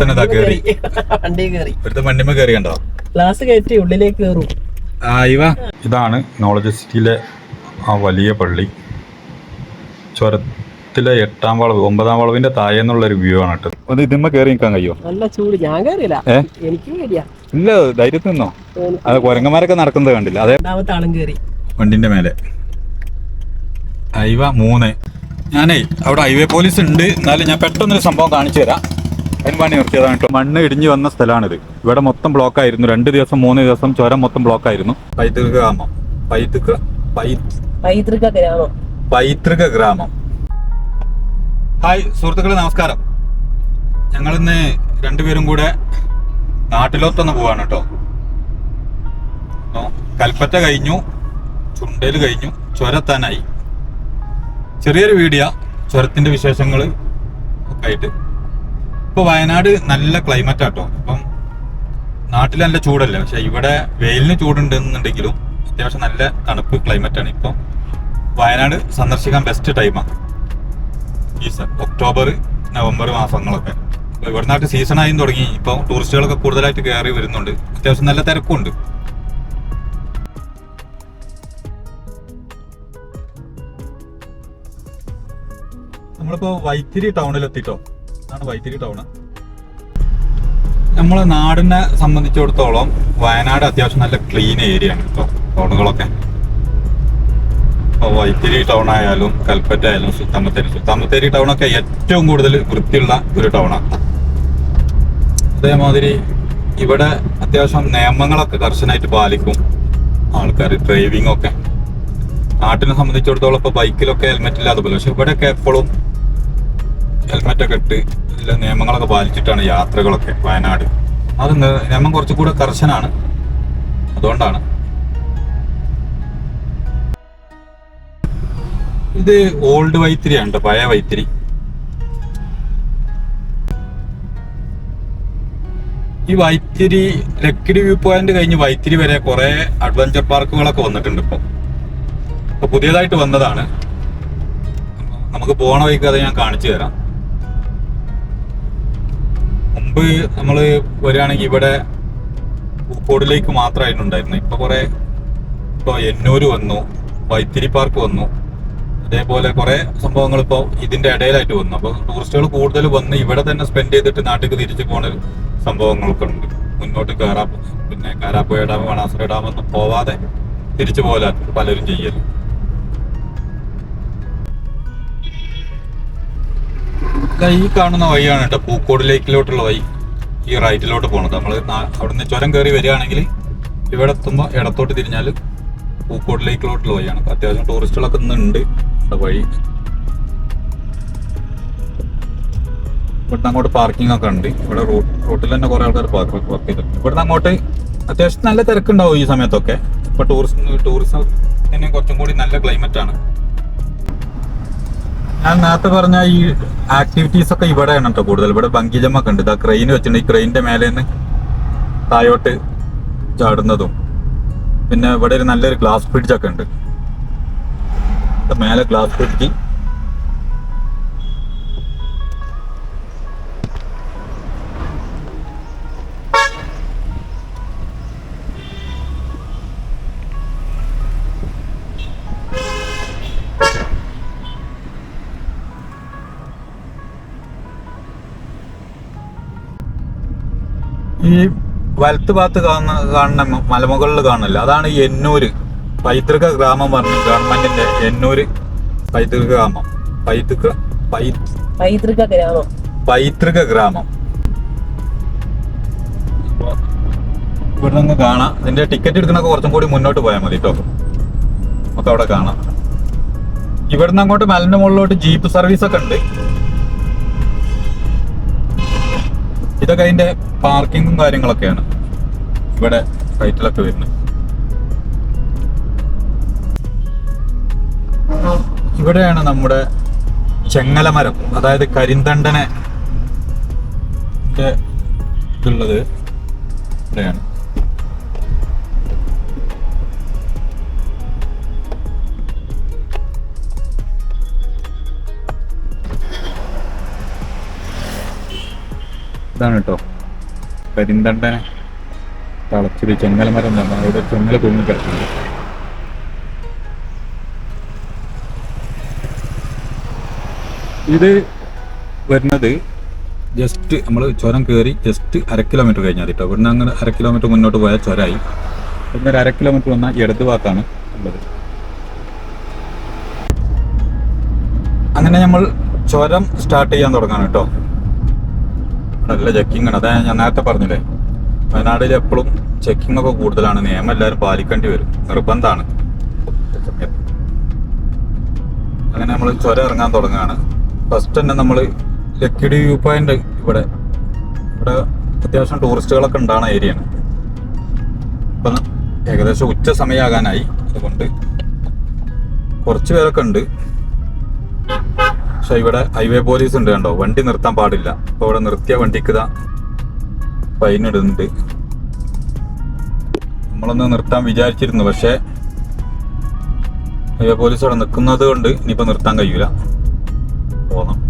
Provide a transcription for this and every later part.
തന്നെ ഇതാ കേറി. വണ്ടി കയറി. ഇവിടുത്തെ വണ്ടിമ കയറി കണ്ടോ? ഗ്ലാസ് കയറ്റി ഉള്ളിലേക്ക് കയറും. ആ ഇവ. ഇതാണ് നോളജ് സിറ്റിയിലെ ആ വലിയ പള്ളി. ചുരത്തിലെ എട്ടാം വളവ് ഒമ്പതാം വളവിന്റെ താഴെ എന്നുള്ള ഒരു വ്യൂ ആണ് കേട്ടോ. അത് ഇതിമ്മ കയറി നിൽക്കാൻ കഴിയോ? നല്ല ചൂട്. ഞാൻ കയറിയില്ല? എനിക്ക് ഇല്ല ധൈര്യത്തിൽ നിന്നോ? അത് കുരങ്ങന്മാരൊക്കെ നടക്കുന്നത് കണ്ടില്ല. അതെ. രണ്ടാമത്തെ ആളും കയറി വണ്ടിന്റെ മേലെ. ഐവ മൂന്ന്. ഞാനേ അവിടെ ഹൈവേ പോലീസ് ഉണ്ട്. എന്നാലും ഞാൻ പെട്ടെന്നൊരു സംഭവം കാണിച്ചു തരാം. പണി നിർത്തിയതാണ് കേട്ടോ. മണ്ണ് ഇടിഞ്ഞു വന്ന സ്ഥലമാണിത്. ഇവിടെ മൊത്തം ബ്ലോക്ക് ആയിരുന്നു രണ്ട് ദിവസം മൂന്ന് ദിവസം ചുരം മൊത്തം ബ്ലോക്ക് ആയിരുന്നു പൈതൃക ഗ്രാമം. പൈതൃക പൈതൃക ഗ്രാമം. പൈതൃക ഗ്രാമം. ഹായ് സുഹൃത്തുക്കളെ നമസ്കാരം. ഞങ്ങളിന്ന് രണ്ടുപേരും കൂടെ നാട്ടിലോട്ടൊന്ന് പോവാണ് കേട്ടോ. കൽപ്പറ്റ കഴിഞ്ഞു ചുണ്ടേൽ കഴിഞ്ഞു ചുരത്താനായി. ചെറിയൊരു വീഡിയോ ചുരത്തിന്റെ വിശേഷങ്ങൾ ഒക്കെ ആയിട്ട് ഇപ്പൊ വയനാട് നല്ല ക്ലൈമറ്റ് ആട്ടോ. ഇപ്പം നാട്ടിൽ നല്ല ചൂടല്ലേ? പക്ഷെ ഇവിടെ വെയിലിന് ചൂടുണ്ടെന്നുണ്ടെങ്കിലും അത്യാവശ്യം നല്ല തണുപ്പ് ക്ലൈമറ്റ് ആണ്. ഇപ്പം വയനാട് സന്ദർശിക്കാൻ ബെസ്റ്റ് ടൈമാണ് ഈ ഒക്ടോബർ നവംബർ മാസങ്ങളൊക്കെ. ഇപ്പൊ ഇവിടെ നാട്ട് സീസൺ ആയി തുടങ്ങി. ഇപ്പൊ ടൂറിസ്റ്റുകളൊക്കെ കൂടുതലായിട്ട് കയറി വരുന്നുണ്ട്. അത്യാവശ്യം നല്ല തിരക്കുണ്ട്. നമ്മളിപ്പോ വൈത്തിരി ടൗണിൽ എത്തിട്ടോ ഇതാണ് വൈത്തിരി ടൗണ്. നമ്മളെ നാടിനെ സംബന്ധിച്ചിടത്തോളം വയനാട് അത്യാവശ്യം നല്ല ക്ലീൻ ഏരിയ ആണ് കേട്ടോ ടൗണുകളൊക്കെ. ഇപ്പോൾ വൈത്തിരി ടൗൺ ആയാലും കൽപ്പറ്റ ആയാലും സുൽത്താമത്തേരി സുൽത്താമത്തേരി ടൗൺ ഒക്കെ ഏറ്റവും കൂടുതൽ വൃത്തിയുള്ള ഒരു ടൗണാണ് അതേമാതിരി ഇവിടെ അത്യാവശ്യം നിയമങ്ങളൊക്കെ കർശനമായിട്ട് പാലിക്കും ആൾക്കാർ ഡ്രൈവിംഗ് ഒക്കെ. നാട്ടിനെ സംബന്ധിച്ചിടത്തോളം ഇപ്പോൾ ബൈക്കിലൊക്കെ ഹെൽമെറ്റ് ഇല്ലാതെ പോലെ പക്ഷെ ഇവിടെയൊക്കെ എപ്പോഴും ഹെൽമെറ്റ് ഒക്കെ ഇട്ട് എല്ലാ നിയമങ്ങളൊക്കെ പാലിച്ചിട്ടാണ് യാത്രകളൊക്കെ വയനാട്. അത് നിയമം കുറച്ചുകൂടെ കർശനാണ്. അതുകൊണ്ടാണ്. ഇത് ഓൾഡ് വൈത്തിരിയാണ് ട്ടോ, പഴയ വൈത്തിരി. ഈ വൈത്തിരി ലക്കിടി വ്യൂ പോയിന്റ് കഴിഞ്ഞ് വൈത്തിരി വരെ കുറെ അഡ്വഞ്ചർ പാർക്കുകളൊക്കെ വന്നിട്ടുണ്ട് ഇപ്പൊ. പുതിയതായിട്ട് വന്നതാണ്. നമുക്ക് പോണ വഴിക്ക് ഞാൻ കാണിച്ചു തരാം. മുമ്പ് നമ്മൾ വരികയാണെങ്കിൽ ഇവിടെ പൂക്കോടിലേക്ക് മാത്രമായിരുന്നു ഉണ്ടായിരുന്നത് ഇപ്പൊ കുറേ ഇപ്പൊ എന്നൂര് വന്നു വൈത്തിരി പാർക്ക് വന്നു. അതേപോലെ കുറെ സംഭവങ്ങൾ ഇപ്പോൾ ഇതിന്റെ ഇടയിലായിട്ട് വന്നു. അപ്പോൾ ടൂറിസ്റ്റുകൾ കൂടുതൽ വന്ന് ഇവിടെ തന്നെ സ്പെൻഡ് ചെയ്തിട്ട് നാട്ടിലേക്ക് തിരിച്ചു പോണ സംഭവങ്ങളൊക്കെ ഉണ്ട്. മുന്നോട്ട് കയറാം പിന്നെ കാരാപ്പുഴ ഡാം മണാസുര ഡാം ഒന്നും പോവാതെ തിരിച്ചു പോകലാണ് പലരും ചെയ്യൽ. ഈ കാണുന്ന വഴിയാണ് കേട്ടോ പൂക്കോട് ലേക്കിലോട്ടുള്ള വഴി. ഈ റൈറ്റിലോട്ട് പോണത്. നമ്മൾ അവിടുന്ന് ചുരം കയറി വരികയാണെങ്കിൽ ഇവിടെ എത്തുമ്പോൾ ഇടത്തോട്ട് തിരിഞ്ഞാൽ പൂക്കോട് ലേക്കിലോട്ടുള്ള വഴിയാണ്. അത്യാവശ്യം ടൂറിസ്റ്റുകളൊക്കെ ഇന്ന് ഉണ്ട് ഇവിടെ വഴി. ഇവിടുന്ന് അങ്ങോട്ട് പാർക്കിംഗ് ഒക്കെ ഉണ്ട്. ഇവിടെ റോട്ടിൽ തന്നെ കുറെ ആൾക്കാർ പാർക്ക് പാർക്ക് ചെയ്തിട്ടുണ്ട്. ഇവിടുന്ന് അങ്ങോട്ട് അത്യാവശ്യം നല്ല തിരക്കുണ്ടാവും ഈ സമയത്തൊക്കെ. ഇപ്പൊ ടൂറിസ്റ്റ് ടൂറിസത്തിന് കുറച്ചും കൂടി നല്ല ക്ലൈമറ്റ് ആണ്. ഞാൻ നേരത്തെ പറഞ്ഞ ഈ ആക്ടിവിറ്റീസ് ഒക്കെ ഇവിടെയാണ് കേട്ടോ കൂടുതൽ. ഇവിടെ ബങ്കിജം ഒക്കെ ഉണ്ട്. ഇതാ ക്രെയിൻ വെച്ചിട്ടുണ്ട്. ഈ ക്രെയിനിന്റെ മേലെ നിന്ന് താഴോട്ട് ചാടുന്നതും. പിന്നെ ഇവിടെ ഒരു നല്ലൊരു ഗ്ലാസ് ബ്രിഡ്ജ് ഒക്കെ ഉണ്ട്. മേലെ ഗ്ലാസ് ബ്രിഡ്ജ് വലത്ത് ഭാഗത്ത് കാണുന്ന കാണുന്ന മലമുകളിൽ കാണില്ല അതാണ് എന്നൂര് പൈതൃക ഗ്രാമം പറഞ്ഞു ഗവൺമെന്റിന്റെ എന്നൂര് പൈതൃക ഗ്രാമം. പൈതൃക പൈതൃക ഗ്രാമം. പൈതൃക ഗ്രാമം. ഇവിടെ നിന്ന് കാണാം. ഇതിന്റെ ടിക്കറ്റ് എടുക്കണൊക്കെ കുറച്ചും കൂടി മുന്നോട്ട് പോയാൽ മതി കേട്ടോ നമുക്ക് അവിടെ കാണാം. ഇവിടുന്ന് അങ്ങോട്ട് മലന്റെ മുകളിലോട്ട് ജീപ്പ് സർവീസ് ഒക്കെ ഉണ്ട്. ഇതൊക്കെ അതിന്റെ പാർക്കിങ്ങും കാര്യങ്ങളൊക്കെയാണ് ഇവിടെ റൈറ്റിലൊക്കെ വരുന്നത്. ഇവിടെയാണ് നമ്മുടെ ചെങ്ങലമരം അതായത് കരിന്തണ്ടനെ ഇതുള്ളത്. ഇവിടെയാണ്. ഇതാണ് കേട്ടോ. കരിന്തണ്ടനെ തളച്ചൊരു ചെങ്ങല മരം തന്നെ. അവിടെ തൂങ്ങി കിടക്കുന്നത് ഇത് വരുന്നത് ജസ്റ്റ് നമ്മൾ ചുരം കയറി ജസ്റ്റ് അര കിലോമീറ്റർ കഴിഞ്ഞാൽ കേട്ടോ. ഇവിടുന്ന് അങ്ങനെ അര കിലോമീറ്റർ മുന്നോട്ട് പോയാൽ ചുരമായി ഇവിടുന്ന് ഒരു അര കിലോമീറ്റർ വന്നാൽ ഇടത് ഭാഗത്താണ് ഉള്ളത്. അങ്ങനെ നമ്മൾ ചുരം സ്റ്റാർട്ട് ചെയ്യാൻ തുടങ്ങാണ് കേട്ടോ. നല്ല ചെക്കിംഗ് ആണ്. അതാ ഞാൻ നേരത്തെ പറഞ്ഞില്ലേ? വയനാട്ടിൽ എപ്പോഴും ചെക്കിംഗ് ഒക്കെ കൂടുതലാണ്. നിയമം എല്ലാവരും പാലിക്കേണ്ടി വരും. നിർബന്ധമാണ്. അങ്ങനെ നമ്മൾ ചുരം ഇറങ്ങാൻ തുടങ്ങുകയാണ്. ഫസ്റ്റ് തന്നെ നമ്മൾ ലക്കിടി വ്യൂ പോയിന്റ് ഇവിടെ. ഇവിടെ അത്യാവശ്യം ടൂറിസ്റ്റുകളൊക്കെ ഉണ്ടാകുന്ന ഏരിയയാണ് ഇപ്പം ഏകദേശം ഉച്ച സമയമാകാനായി. അതുകൊണ്ട് കുറച്ച് പേരൊക്കെ ഉണ്ട്. പക്ഷെ ഇവിടെ ഹൈവേ പോലീസ് ഉണ്ട് കണ്ടോ? വണ്ടി നിർത്താൻ പാടില്ല. അപ്പൊ ഇവിടെ നിർത്തിയ വണ്ടിക്ക് ഇതാ ഫൈൻ ഇടുന്നുണ്ട്. നമ്മളൊന്ന് നിർത്താൻ വിചാരിച്ചിരുന്നു. പക്ഷെ ഹൈവേ പോലീസ് അവിടെ നിൽക്കുന്നത് കൊണ്ട് ഇനിയിപ്പോ നിർത്താൻ കഴിയൂല. പോണം.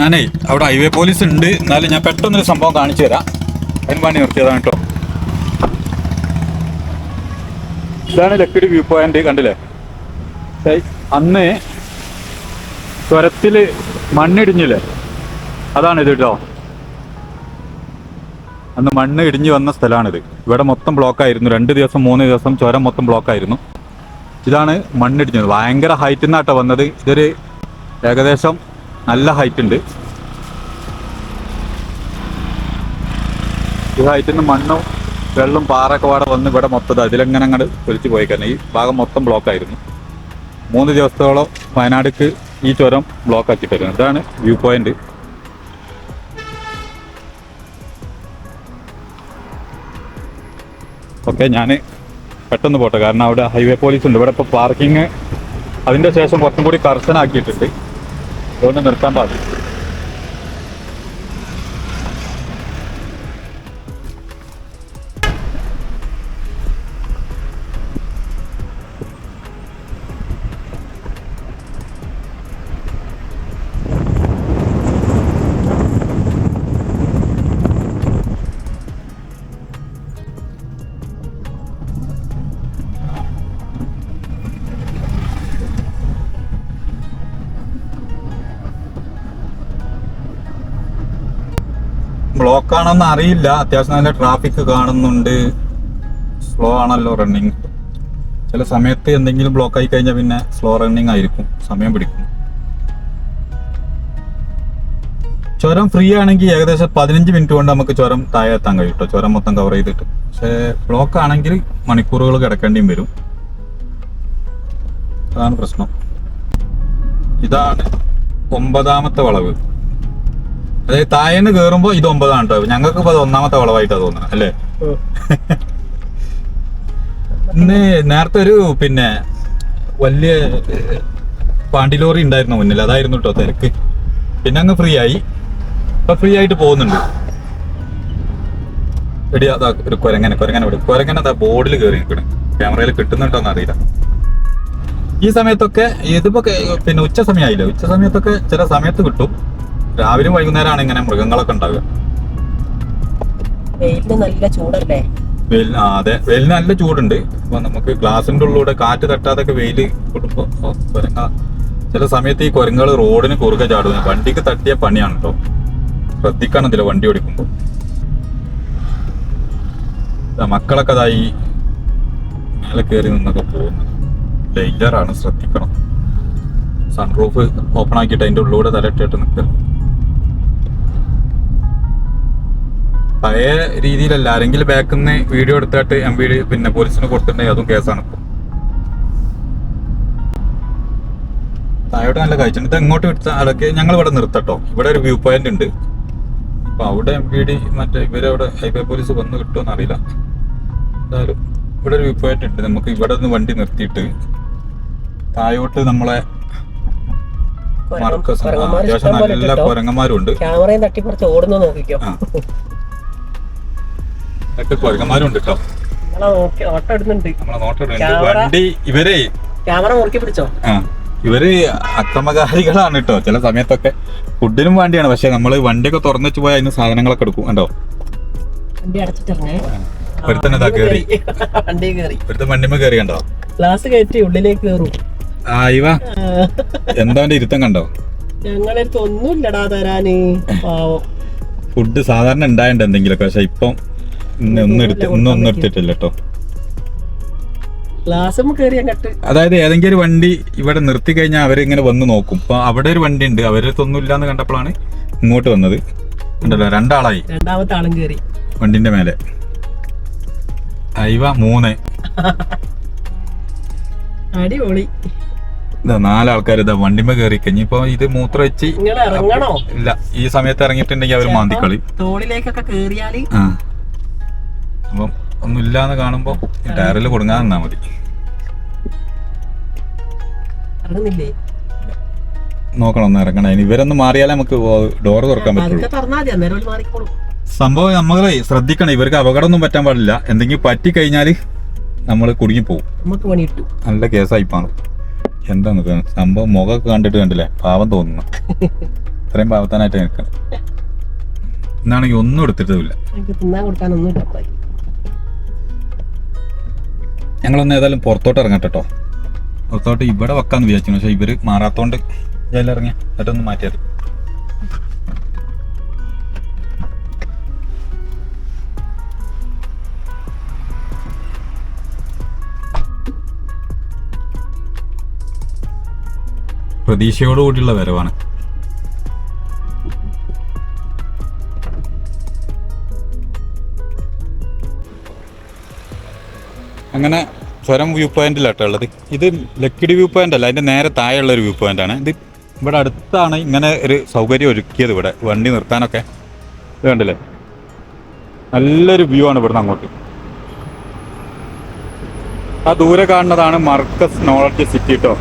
ഞാനേ അവിടെ ഹൈവേ പോലീസ് ഉണ്ട്. എന്നാലും ഞാൻ പെട്ടെന്നൊരു സംഭവം കാണിച്ചു തരാം. അതിന് വേണ്ടി നിർത്തിയതാണ് കേട്ടോ. ഇതാണ് ലക്കിടി വ്യൂ പോയിന്റ് കണ്ടില്ലേ? അന്ന് സ്വരത്തിൽ മണ്ണിടിഞ്ഞില്ലേ? അതാണ് ഇത് കേട്ടോ. അന്ന് മണ്ണ് ഇടിഞ്ഞു വന്ന സ്ഥലമാണിത്. ഇവിടെ മൊത്തം ബ്ലോക്ക് ആയിരുന്നു. രണ്ട് ദിവസം മൂന്ന് ദിവസം ചുരം മൊത്തം ബ്ലോക്ക് ആയിരുന്നു. ഇതാണ് മണ്ണിടിഞ്ഞത്. ഭയങ്കര ഹൈറ്റിൽ നിന്നാട്ടോ വന്നത്. ഇതൊരു ഏകദേശം നല്ല ഹൈറ്റ് ഉണ്ട്. ഈ ഹൈറ്റിൽ നിന്ന് മണ്ണും വെള്ളം പാറൊക്കെ പാടെ വന്ന് ഇവിടെ മൊത്തം അതിലെങ്ങനെ അങ്ങോട്ട് ഒലിച്ചു പോയി ഈ ഭാഗം മൊത്തം ബ്ലോക്ക് ആയിരുന്നു. മൂന്ന് ദിവസത്തോളം വയനാടിക്ക് ഈ ചുരം ബ്ലോക്ക് ആക്കി തരുന്നത് ഇതാണ് വ്യൂ പോയിന്റ് ഓക്കെ ഞാൻ പെട്ടെന്ന് പോട്ടെ. കാരണം അവിടെ ഹൈവേ പോലീസ് ഉണ്ട്. ഇവിടെ ഇപ്പോൾ പാർക്കിങ് അതിന്റെ ശേഷം കുറച്ചും കൂടി കർശനാക്കിയിട്ടുണ്ട്. അതുകൊണ്ട് നിർത്താൻ പാടില്ല ബ്ലോക്ക് ആണെന്ന് അറിയില്ല. അത്യാവശ്യം നല്ല ട്രാഫിക് കാണുന്നുണ്ട്. സ്ലോ ആണല്ലോ റണ്ണിങ് ചില സമയത്ത് എന്തെങ്കിലും ബ്ലോക്ക് ആയി കഴിഞ്ഞാൽ പിന്നെ സ്ലോ റണ്ണിങ് ആയിരിക്കും. സമയം പിടിക്കും. ചുരം ഫ്രീ ആണെങ്കിൽ ഏകദേശം പതിനഞ്ച് മിനിറ്റ് കൊണ്ട് നമുക്ക് ചുരം താഴെ എത്താൻ കഴിയും കേട്ടോ ചുരം മൊത്തം കവർ ചെയ്തിട്ട്. പക്ഷേ ബ്ലോക്ക് ആണെങ്കിൽ മണിക്കൂറുകൾ കിടക്കേണ്ടിയും വരും. അതാണ് പ്രശ്നം. ഇതാണ് ഒമ്പതാമത്തെ വളവ്. അതായത് താഴേന്ന് കേറുമ്പോ ഇത് ഒമ്പതാണ് കേട്ടോ ഞങ്ങൾക്ക് ഇപ്പൊ അത് ഒന്നാമത്തെ വളവായിട്ടാ തോന്നുന്നത് അല്ലേ? ഇന്ന് നേരത്തെ ഒരു പിന്നെ വലിയ പാണ്ടിലോറി പാണ്ടി ലോറി ഉണ്ടായിരുന്നു മുന്നിൽ. അതായിരുന്നു കേട്ടോ തിരക്ക്. പിന്നെ അങ്ങ് ഫ്രീ ആയി. ഇപ്പൊ ഫ്രീ ആയിട്ട് പോകുന്നുണ്ട്. എടി അതാ ഒരു കുരങ്ങനെ കുരങ്ങനെ വിടും. കുരങ്ങനെ അതാ ബോർഡിൽ കയറി നിൽക്കണം. ക്യാമറയിൽ കിട്ടുന്നുണ്ടോന്ന് അറിയില്ല. ഈ സമയത്തൊക്കെ ഇതിപ്പോ പിന്നെ ഉച്ച സമയമായില്ല? ഉച്ച സമയത്തൊക്കെ ചില സമയത്ത് കിട്ടും. രാവിലെയും വൈകുന്നേരമാണ് ഇങ്ങനെ മൃഗങ്ങളൊക്കെ ഉണ്ടാവുക. വെയിലിന് നല്ല ചൂടല്ലേ? വെയിൽ അതെ. വെയിലിന് നല്ല ചൂടുണ്ട്. അപ്പൊ നമുക്ക് ഗ്ലാസിന്റെ ഉള്ളിലൂടെ കാറ്റ് തട്ടാതൊക്കെ വെയിൽ കൊടുക്കുമ്പോ കുരങ്ങ ചില സമയത്ത് ഈ കുരങ്ങൾ റോഡിന് കുറുകെ ചാടുന്നത് വണ്ടിക്ക് തട്ടിയ പണിയാണ് കേട്ടോ ശ്രദ്ധിക്കണം വണ്ടി ഓടിക്കുമ്പോ. മക്കളൊക്കെ അതായി മേലെ കയറി നിന്നൊക്കെ പോകുന്നു. ഡേഞ്ചറാണ് ശ്രദ്ധിക്കണം. സൺറൂഫ് ഓപ്പൺ ആക്കിയിട്ട് അതിന്റെ ഉള്ളിലൂടെ തലയിട്ടിട്ട് നിൽക്കുക. പഴയ രീതിയിലല്ല. ആരെങ്കിലും ബാക്കിൽ നിന്ന് വീഡിയോ എടുത്തിട്ട് എം വി പിന്നെ പോലീസിന് കൊടുത്തിട്ടുണ്ടെങ്കിൽ അതും കേസാണ് ഇപ്പൊ. താഴോട്ട് നല്ല കഴിച്ചിട്ടുണ്ട് ഇത് എങ്ങോട്ട് വിട്ട അതൊക്കെ ഞങ്ങൾ ഇവിടെ നിർത്തട്ടോ. ഇവിടെ ഒരു വ്യൂ പോയിന്റ് ഉണ്ട്. അപ്പൊ അവിടെ എം പി ഡി മറ്റേ ഇവരവിടെ ഹൈവേ പോലീസ് വന്ന് കിട്ടുമെന്ന് അറിയില്ല. എന്തായാലും ഇവിടെ ഒരു വ്യൂ പോയിന്റ് ഉണ്ട്. നമുക്ക് ഇവിടെ നിന്ന് വണ്ടി നിർത്തിയിട്ട് താഴോട്ട് നമ്മളെ മർക്കസ് അത്യാവശ്യം നല്ല കുരങ്ങന്മാരും ഉണ്ട് ക്യാമറയും തട്ടിപ്പറിച്ച് ഓടുന്നു നോക്കിക്കോ. ഒക്കെ കുരങ്ങന്മാരും ഉണ്ട് കേട്ടോ നോക്കി ഓട്ടം ഇടുന്നുണ്ട്. നമ്മളെ നോട്ടിടുന്നുണ്ട് വണ്ടി ഇവരെ ക്യാമറ മുറുക്കി പിടിച്ചോ? ആ ഇവർ അക്രമകാരികളാണ് കേട്ടോ. ചില സമയത്തൊക്കെ ഫുഡിനും വേണ്ടിയാണ്. പക്ഷെ നമ്മൾ വണ്ടിയൊക്കെ തുറന്നു വെച്ച് പോയാൽ അതിന് സാധനങ്ങളൊക്കെ എടുക്കും. കണ്ടോ? ഒരുത്തന്നെ ഇതാ കേറി. ഒരുത്തൻ വണ്ടിമ കേറി കണ്ടോ? ഗ്ലാസ് കയറ്റി ഉള്ളിലേക്ക് കയറും ആ ഇവ. എന്താ ഇരുത്തം കണ്ടോ? ഞങ്ങളെ ഒന്നുമില്ലടാ തരാന്. പാവം ഫുഡ് സാധാരണ ഉണ്ടായിട്ടുണ്ട് എന്തെങ്കിലുമൊക്കെ. പക്ഷെ ഇപ്പം ഇന്ന് ഒന്നും എടുത്ത് ഇന്നും എടുത്തിട്ടില്ല കേട്ടോ ഗ്ലാസ് കയറി അങ്ങട്ട് അതായത് ഏതെങ്കിലും ഒരു വണ്ടി ഇവിടെ നിർത്തി കഴിഞ്ഞാൽ അവരിങ്ങനെ വന്ന് നോക്കും. ഇപ്പൊ അവിടെ ഒരു വണ്ടി ഉണ്ട് അവരെ തൊന്നുമില്ല എന്ന് കണ്ടപ്പോഴാണ് ഇങ്ങോട്ട് വന്നത്. ഉണ്ടല്ലോ രണ്ടാളായി. രണ്ടാമത്തെ ആളും കയറി വണ്ടിന്റെ മേലെ. അയവ മൂന്ന്. അടിപൊളി. ഇതാ നാലാൾക്കാർ ഇതാ വണ്ടിമേ കയറി കഴിഞ്ഞു. ഇപ്പൊ ഇത് മൂത്ര വെച്ച് ഇല്ല ഈ സമയത്ത് ഇറങ്ങിയിട്ടുണ്ടെങ്കിൽ അവർ മാന്തിക്കളി തോളിലേക്കൊക്കെ കേറിയാൽ അപ്പം ഒന്നുമില്ലാന്ന് കാണുമ്പോ ടയറിൽ കൊടുങ്ങാൻ നിന്നാ മതി. നോക്കണം ഒന്ന് ഇറങ്ങണേ. ഇവരൊന്ന് മാറിയാലേ നമുക്ക് ഡോർ തുറക്കാൻ പറ്റുള്ളൂ. സംഭവം നമ്മളെ ശ്രദ്ധിക്കണം ഇവർക്ക് അപകടമൊന്നും പറ്റാൻ പാടില്ല. എന്തെങ്കിലും പറ്റി കഴിഞ്ഞാൽ നമ്മൾ കുടുങ്ങി പോകും നല്ല കേസായിപ്പാണ് എന്താണ് സംഭവം മുഖമൊക്കെ കണ്ടിട്ട് കണ്ടില്ലേ? പാവം തോന്നുന്നു. ഇത്രയും പാവത്താനായിട്ട് നിൽക്കണം. എന്നാണെങ്കിൽ ഒന്നും എടുത്തിട്ടില്ല ഞങ്ങളൊന്ന് ഏതായാലും പുറത്തോട്ട് ഇറങ്ങട്ടെ കേട്ടോ പുറത്തോട്ട് ഇവിടെ വെക്കാന്ന് വിചാരിച്ചു പക്ഷെ ഇവർ മാറാത്തോണ്ട് ഇറങ്ങി. എന്നിട്ടൊന്ന് മാറ്റിയത് പ്രതീക്ഷയോട് കൂടിയുള്ള വരവാണ്. അങ്ങനെ സ്വരം വ്യൂ പോയിന്റിലാട്ടോ ഉള്ളത്. ഇത് ലക്കിടി വ്യൂ പോയിന്റ് അല്ല അതിന്റെ നേരെ താഴെയുള്ള ഒരു വ്യൂ പോയിന്റ് ആണ്. ഇത് ഇവിടെ അടുത്താണ് ഇങ്ങനെ ഒരു സൗകര്യം ഒരുക്കിയത് ഇവിടെ വണ്ടി നിർത്താനൊക്കെ. ഇത് കണ്ടില്ലേ? നല്ലൊരു വ്യൂ ആണ് ഇവിടുന്ന് അങ്ങോട്ട്. ആ ദൂരെ കാണുന്നതാണ് മർക്കസ് നോളജ് സിറ്റി കേട്ടോ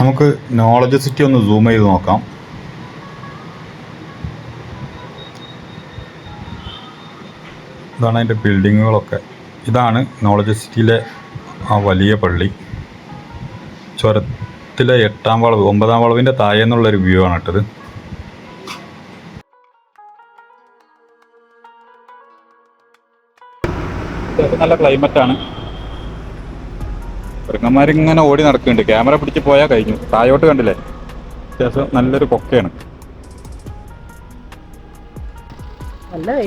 നമുക്ക് നോളജ് സിറ്റി ഒന്ന് സൂം ചെയ്ത് നോക്കാം. ഇതാണ് അതിന്റെ ബിൽഡിങ്ങുകളൊക്കെ ഇതാണ് നോളജ് സിറ്റിയിലെ ആ വലിയ പള്ളി. ചുരത്തിലെ എട്ടാം വളവ് ഒമ്പതാം വളവിന്റെ താഴെ എന്നുള്ളൊരു വ്യൂ ആണ് കേട്ടത്. നല്ല ക്ലൈമറ്റാണ് ആണ്. മൃഗന്മാരിങ്ങനെ ഓടി നടക്കുന്നുണ്ട്. ക്യാമറ പിടിച്ച് പോയാൽ കഴിഞ്ഞു. താഴോട്ട് കണ്ടില്ലേ? അത്യാവശ്യം നല്ലൊരു കൊക്കയാണ്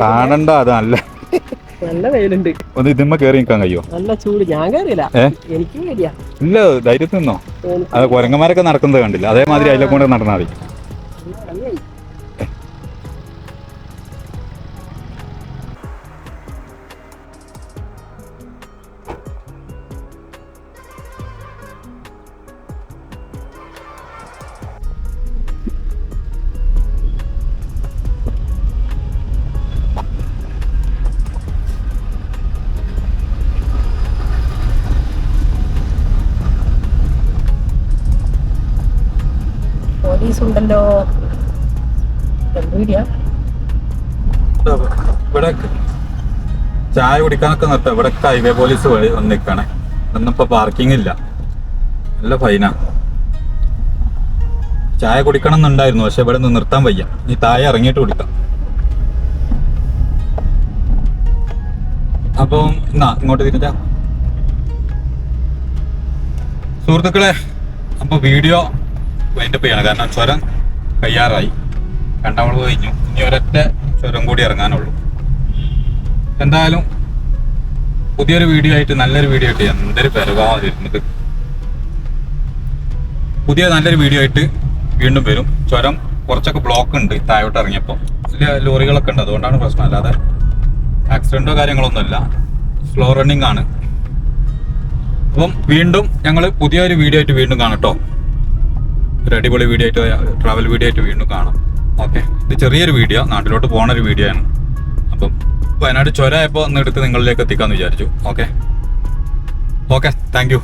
കാണണ്ട അത് നല്ല നല്ല വെയിലുണ്ട്. ഒന്ന് ഇതിമ്മ കയറി നിൽക്കാൻ കഴിയോ? നല്ല ചൂട്. ഞാൻ കയറിയില്ല എനിക്കും ഇല്ല ധൈര്യത്തിൽ നിന്നോ? അത് കുരങ്ങന്മാരൊക്കെ നടക്കുന്നത് കണ്ടില്ല. അതേമാതിരി അതിലെ കൊണ്ട് നടന്നാൽ മതി. പോലീസ് ഉണ്ടല്ലോ ഇവിടെ ചായ കുടിക്കാനൊക്കെ നിർത്താം. ഇവിടെ ഹൈവേ പോലീസ് വഴി വന്നിക്കണേ ഇന്നിപ്പോ പാർക്കിംഗ് ഇല്ല. നല്ല ഫൈനാ ചായ കുടിക്കണം എന്നുണ്ടായിരുന്നു പക്ഷെ ഇവിടെ നിന്ന് നിർത്താൻ വയ്യ. നീ താഴെ ഇറങ്ങിയിട്ട് കുടിക്കാം. അപ്പം എന്നാ ഇങ്ങോട്ട് തിരിഞ്ഞ. സുഹൃത്തുക്കളെ അപ്പൊ വീഡിയോ വൈൻഡപ്പ് ചെയ്യണം കാരണം ചുരം കയ്യാറായി. രണ്ടാം വളവ് കഴിഞ്ഞു. ഇനി ഒരൊറ്റ ചുരം കൂടി ഇറങ്ങാനുള്ളൂ. എന്തായാലും പുതിയൊരു വീഡിയോ ആയിട്ട് നല്ലൊരു വീഡിയോ ആയിട്ട് എന്തൊരു പരമാവധി വരുന്നത്. പുതിയ നല്ലൊരു വീഡിയോ ആയിട്ട് വീണ്ടും വരും. ചുരം കുറച്ചൊക്കെ ബ്ലോക്ക് ഉണ്ട് താഴോട്ട് ഇറങ്ങിയപ്പോൾ വലിയ ലോറികളൊക്കെ ഉണ്ട്. അതുകൊണ്ടാണ് പ്രശ്നം. അല്ലാതെ ആക്സിഡന്റോ കാര്യങ്ങളൊന്നുമില്ല. സ്ലോ റണ്ണിങ് ആണ്. അപ്പം വീണ്ടും ഞങ്ങൾ പുതിയൊരു വീഡിയോ ആയിട്ട് വീണ്ടും കാണട്ടോ ഒരു അടിപൊളി വീഡിയോ ആയിട്ട് ട്രാവൽ വീഡിയോ ആയിട്ട് വീണ്ടും കാണാം. ഓക്കെ ഇത് ചെറിയൊരു വീഡിയോ നാട്ടിലോട്ട് പോണ ഒരു വീഡിയോ ആണ്. അപ്പം വയനാട് ചുരമായപ്പോൾ ഒന്ന് എടുത്ത് നിങ്ങളിലേക്ക് എത്തിക്കാമെന്ന് വിചാരിച്ചു. Okay okay thank